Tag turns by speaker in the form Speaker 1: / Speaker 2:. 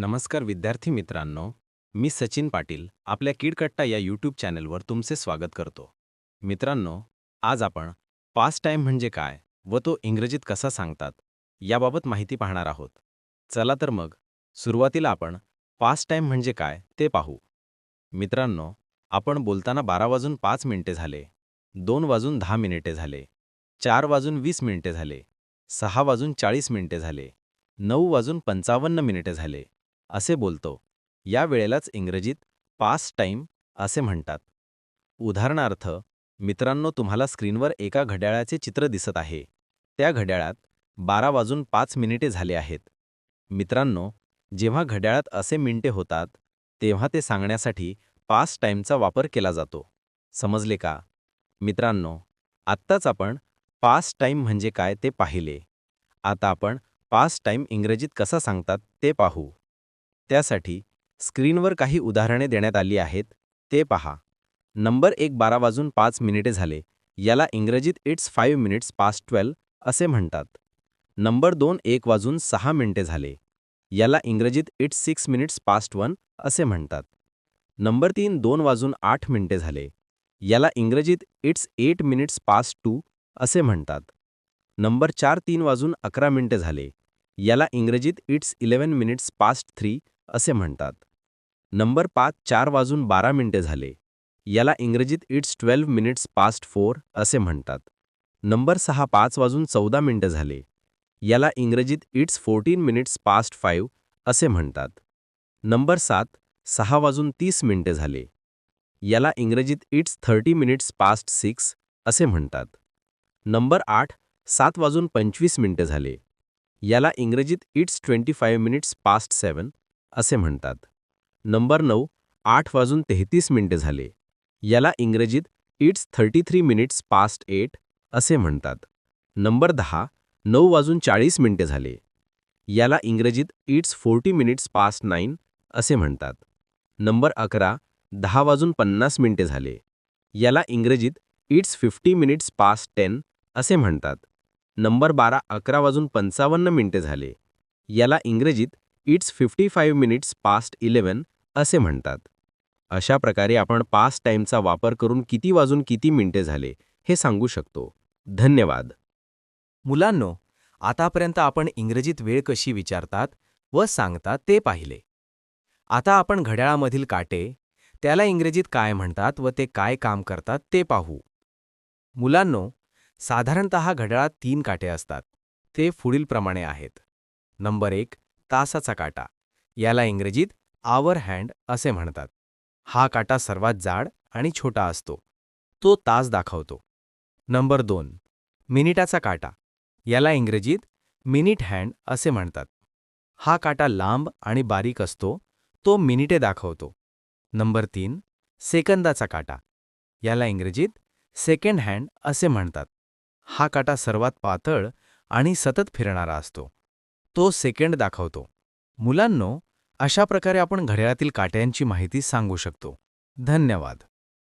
Speaker 1: नमस्कार विद्यार्थी मित्रांनो मी सचिन पाटील आपल्या किडकट्टा या यूट्यूब चॅनलवर तुमचे स्वागत करतो. मित्रांनो आज आपण पास टाईम म्हणजे काय व तो इंग्रजीत कसा सांगतात याबाबत माहिती पाहणार आहोत. चला तर मग सुरुवातीला आपण पास टाईम म्हणजे काय ते पाहू. मित्रांनो आपण बोलताना बारा वाजून पाच मिनिटे झाले दोन वाजून दहा मिनिटे झाले चार वाजून वीस मिनिटे झाले सहा वाजून चाळीस मिनिटे झाले नऊ वाजून पंचावन्न मिनिटे झाले असे बोलतो. या वेळेलाच इंग्रजीत पास टाईम असे म्हणतात. उदाहरणार्थ मित्रांनो तुम्हाला स्क्रीनवर एका घड्याळाचे चित्र दिसत आहे. त्या घड्याळात बारा वाजून पाच मिनिटे झाले आहेत. मित्रांनो जेव्हा घड्याळात असे मिनिटे होतात तेव्हा ते सांगण्यासाठी पास टाईमचा वापर केला जातो. समजले का? मित्रांनो आत्ताच आपण पास टाईम म्हणजे काय ते पाहिले. आता आपण पास टाईम इंग्रजीत कसा सांगतात ते पाहू. त्यासाठी स्क्रीनवर काही उदाहरणे देण्यात आली आहेत ते पहा. नंबर एक बारा वाजून पाच मिनिटे झाले याला इंग्रजीत it's five minutes past twelve असे म्हणतात. नंबर दोन एक वाजून सहा मिनिटे झाले याला इंग्रजीत it's six minutes past one असे म्हणतात. नंबर तीन दोन वाजून आठ मिनिटे झाले याला इंग्रजीत it's eight minutes past two असे म्हणतात. नंबर चार तीन वाजून अकरा मिनिटे झाले याला इंग्रजीत it's eleven minutes past three असे म्हणतात. नंबर पाच चार वाजून बारा मिनिटे झाले. याला इंग्रजीत it's twelve minutes past four असे म्हणतात. नंबर सहा पाच वाजून चौदा मिनिटं झाले. याला इंग्रजीत it's fourteen minutes past five असे म्हणतात. नंबर सात सहा वाजून तीस मिनिटे झाले. याला इंग्रजीत it's thirty minutes past six असे म्हणतात. नंबर आठ सात वाजून पंचवीस मिनिटे झाले. याला इंग्रजीत it's twenty five minutes past seven असे म्हणतात. नंबर नऊ आठ वाजून तेहतीस मिनिटे झाले. याला इंग्रजीत it's thirty three minutes past eight असे म्हणतात. नंबर दहा नऊ वाजून चाळीस मिनिटे झाले. याला इंग्रजीत it's forty minutes past nine असे म्हणतात. नंबर अकरा दहा वाजून पन्नास मिनिटे झाले. याला इंग्रजीत it's fifty minutes past ten असे म्हणतात. नंबर बारा अकरा वाजून पंचावन्न मिनिटे झाले. याला इंग्रजीत it's fifty five minutes past eleven असे म्हणतात. अशा प्रकारे आपण पास्ट टाईमचा वापर करून किती वाजून किती मिनिटे झाले हे सांगू शकतो. धन्यवाद.
Speaker 2: मुलांनो आतापर्यंत आपण इंग्रजीत वेळ कशी विचारतात व सांगतात ते पाहिले. आता आपण घड्याळामधील काटे त्याला इंग्रजीत काय म्हणतात व ते काय काम करतात ते पाहू. मुलांनो साधारणत घड्याळात तीन काटे असतात. ते पुढीलप्रमाणे आहेत. नंबर एक तासाचा काटा. याला इंग्रजीत आवर हँड असे म्हणतात. हा काटा सर्वात जाड आणि छोटा असतो. तो तास दाखवतो. नंबर दोन. मिनिटाचा काटा. याला इंग्रजीत मिनिट हँड असे म्हणतात. हा काटा लांब आणि बारीक असतो. तो मिनिटे दाखवतो. नंबर तीन. सेकंदाचा काटा. याला इंग्रजीत सेकंड हँड असे म्हणतात. हा काटा सर्वात पातळ आणि सतत फिरणारा असतो. तो सेकंड दाखवतो. मुलांनो अशा प्रकारे आपण घड्याळातील काट्यांची माहिती सांगू शकतो. धन्यवाद.